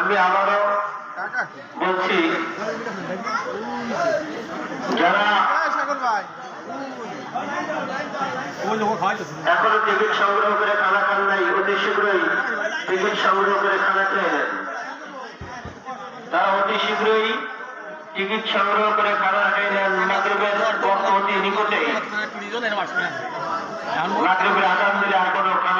আমি আবারও বলছি যারা এখনও টিকিট সংগ্রহ করে খানা খান নাই অতি শীঘ্রই টিকিট সংগ্রহ করে খানা খেয়ে নেন। তারা অতি শীঘ্রই টিকিট সংগ্রহ করে খানা খেয়ে নেন মাগরীবের অতি নিকটেই। মাগরীবের আগাম দিলে আর কোনো খানা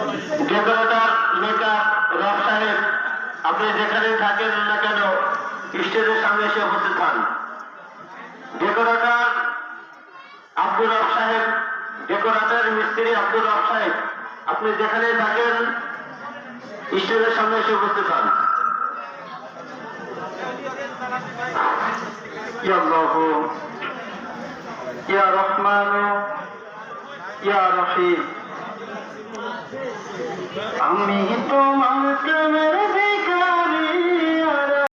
ডেকোরেটর মেকআপ রক সাহেব, আপনি যেখানে থাকেন না কেন, স্টেজের সামনে এসে উপস্থিত হন। ডেকোরেটর আব্দুর রব সাহেব ডেকোরেটর মিস্ত্রি আব্দুর রব সাহেব, আপনি যেখানে থাকেন, স্টেজের সামনে এসে উপস্থিত হন। ইয়া আল্লাহ, ইয়া রহমান, ইয়া রহিম। আমি তোমার